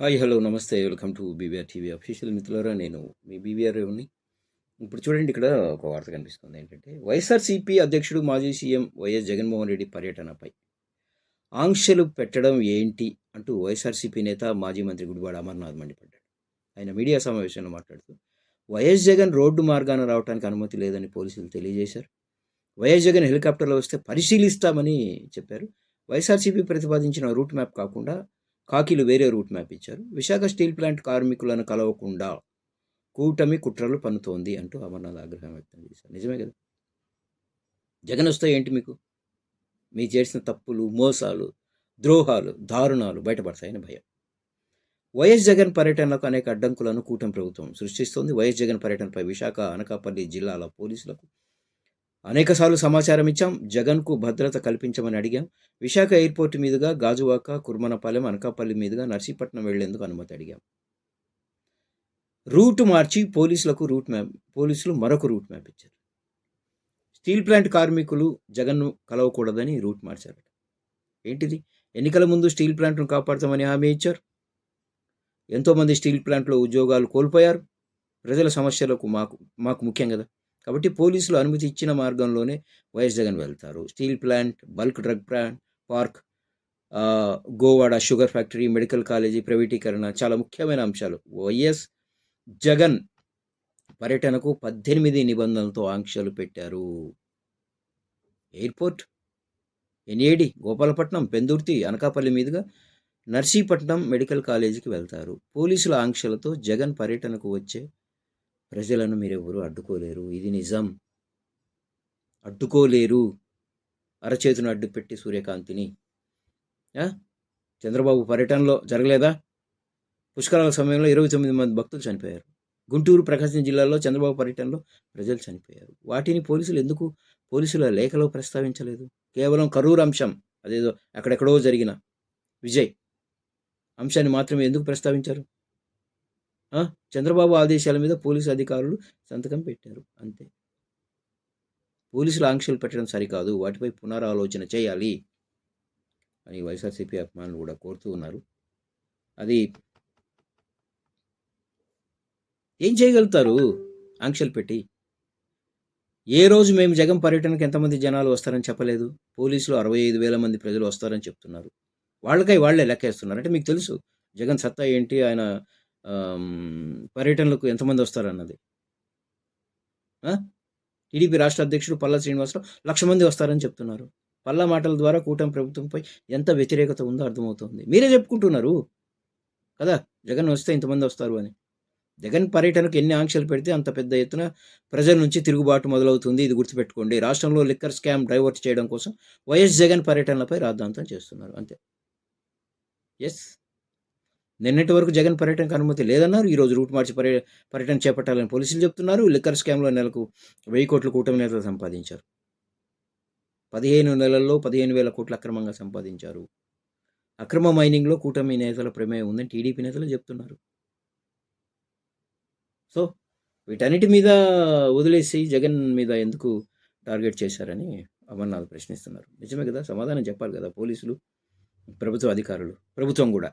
Hi hello నమస్తే. Welcome to BVR TV official మిత్రులరా నేను మీ బీవీఆర్ రేవుని ఇప్పుడు చూడండి ఇక్కడ ఒక వార్త కనిపిస్తుంది. ఏంటంటే వైఎస్ఆర్సీపీ అధ్యక్షుడు మాజీ సీఎం వైఎస్ జగన్మోహన్ రెడ్డి పర్యటనపై ఆంక్షలు పెట్టడం ఏంటి అంటూ వైఎస్ఆర్సీపీ నేత మాజీ మంత్రి గుడివాడ అమర్నాథ్ మండిపడ్డాడు. ఆయన మీడియా సమావేశంలో మాట్లాడుతూ వైఎస్ జగన్ రోడ్డు మార్గాన రావడానికి అనుమతి లేదని పోలీసులు తెలియజేశారు. వైఎస్ జగన్ హెలికాప్టర్లో వస్తే పరిశీలిస్తామని చెప్పారు. వైఎస్ఆర్సీపీ ప్రతిపాదించిన రూట్ మ్యాప్ కాకుండా కాకిలు వేరే రూట్ మ్యాప్ ఇచ్చారు. విశాఖ స్టీల్ ప్లాంట్ కార్మికులను కలవకుండా కూటమి కుట్రలు పన్నుతోంది అంటూ అమర్నాథ్ ఆగ్రహం వ్యక్తం చేశారు. నిజమే కదా? జగన్ వస్తే ఏంటి మీకు? మీ చేసిన తప్పులు మోసాలు ద్రోహాలు దారుణాలు బయటపడతాయని భయం. వైఎస్ జగన్ పర్యటనలకు అనేక అడ్డంకులను కూటమి ప్రభుత్వం సృష్టిస్తోంది. వైఎస్ జగన్ పర్యటనపై విశాఖ అనకాపల్లి జిల్లాల పోలీసులకు అనేకసార్లు సమాచారం ఇచ్చాం. జగన్కు భద్రత కల్పించమని అడిగాం. విశాఖ ఎయిర్పోర్ట్ మీదుగా గాజువాక కుర్మనపాలెం అనకాపల్లి మీదుగా నర్సీపట్నం వెళ్ళేందుకు అనుమతి అడిగాం. రూట్ మార్చి పోలీసులకు రూట్ మ్యాప్ పోలీసులు మరొక రూట్ మ్యాప్ ఇచ్చారు. స్టీల్ ప్లాంట్ కార్మికులు జగన్ను కలవకూడదని రూట్ మార్చారు ఏంటిది? ఎన్నికల ముందు స్టీల్ ప్లాంట్ను కాపాడతామని హామీ ఇచ్చారు. ఎంతోమంది స్టీల్ ప్లాంట్లో ఉద్యోగాలు కోల్పోయారు. ప్రజల సమస్యలకు మాకు మాకు ముఖ్యం కదా. కాబట్టి పోలీసులు అనుమతి ఇచ్చిన మార్గంలోనే వైఎస్ జగన్ వెళ్తారు. Steel plant bulk drug plant park Govada sugar factory medical college ప్రైవేటీకరణ చాలా ముఖ్యమైన అంశాలు. వైఎస్ జగన్ పర్యటనకు పద్దెనిమిది నిబంధనలతో ఆంక్షలు పెట్టారు. ఎయిర్పోర్ట్ ఎన్ఏడి గోపాలపట్నం పెందుర్తి అనకాపల్లి మీదుగా నర్సీపట్నం మెడికల్ కాలేజీకి వెళ్తారు. పోలీసుల ఆంక్షలతో జగన్ పర్యటనకు వచ్చే ప్రజలను మీరెవరూ అడ్డుకోలేరు. ఇది నిజం. అడ్డుకోలేరు. అరచేతును అడ్డుపెట్టి సూర్యకాంతిని. చంద్రబాబు పర్యటనలో జరగలేదా? పుష్కరాల సమయంలో ఇరవై తొమ్మిది మంది భక్తులు చనిపోయారు. గుంటూరు ప్రకాశం జిల్లాలో చంద్రబాబు పర్యటనలో ప్రజలు చనిపోయారు. వాటిని పోలీసులు ఎందుకు? పోలీసుల లేఖలో ప్రస్తావించలేదు. కేవలం కరూరు అంశం అదేదో అక్కడెక్కడో జరిగిన విజయ్ అంశాన్ని మాత్రమే ఎందుకు ప్రస్తావించారు? చంద్రబాబు ఆదేశాల మీద పోలీసు అధికారులు సంతకం పెట్టారు. అంతే. పోలీసులు ఆంక్షలు పెట్టడం సరికాదు. వాటిపై పునరాలోచన చేయాలి అని వైఎస్ఆర్సీపీ అభిమానులు కూడా కోరుతూ ఉన్నారు. అది ఏం చేయగలుగుతారు? ఆంక్షలు పెట్టి. ఏ రోజు మేము జగన్ పర్యటనకు ఎంతమంది జనాలు వస్తారని చెప్పలేదు. పోలీసులు అరవై ఐదు వేల మంది ప్రజలు వస్తారని చెప్తున్నారు. వాళ్ళకై వాళ్ళే లెక్కేస్తున్నారు. అంటే మీకు తెలుసు జగన్ సత్తా ఏంటి? ఆయన పర్యటనలకు ఎంతమంది వస్తారన్నది? అన్నది టీడీపీ రాష్ట్ర అధ్యక్షుడు పల్లా శ్రీనివాసరావు లక్ష మంది వస్తారని చెప్తున్నారు. పల్లా మాటల ద్వారా కూటమి ప్రభుత్వంపై ఎంత వ్యతిరేకత ఉందో అర్థమవుతుంది. మీరే చెప్పుకుంటున్నారు? కదా జగన్ వస్తే ఇంతమంది వస్తారు అని. జగన్ పర్యటనకు ఎన్ని ఆంక్షలు పెడితే అంత పెద్ద ఎత్తున ప్రజల నుంచి తిరుగుబాటు మొదలవుతుంది. ఇది గుర్తుపెట్టుకోండి. రాష్ట్రంలో లిక్కర్ స్కామ్ డైవర్ట్ చేయడం కోసం వైఎస్ జగన్ పర్యటనలపై రాద్ధాంతం చేస్తున్నారు. అంతే. ఎస్ నిన్నటి వరకు జగన్ పర్యటనకు అనుమతి లేదన్నారు. ఈరోజు రూట్ మార్చి పర్య పర్యటన చేపట్టాలని పోలీసులు చెప్తున్నారు. లిక్కర్ స్కామ్లో నెలకు వెయ్యి కోట్ల కూటమి నేతలు సంపాదించారు. పదిహేను నెలల్లో పదిహేను వేల కోట్లు అక్రమంగా సంపాదించారు. అక్రమ మైనింగ్లో కూటమి నేతల ప్రమేయం ఉందని టీడీపీ నేతలు చెప్తున్నారు. సో వీటన్నిటి మీద వదిలేసి జగన్ మీద ఎందుకు టార్గెట్ చేశారని అమర్నాథ్ ప్రశ్నిస్తున్నారు. నిజమే కదా? సమాధానం చెప్పాలి కదా పోలీసులు ప్రభుత్వ అధికారులు ప్రభుత్వం కూడా.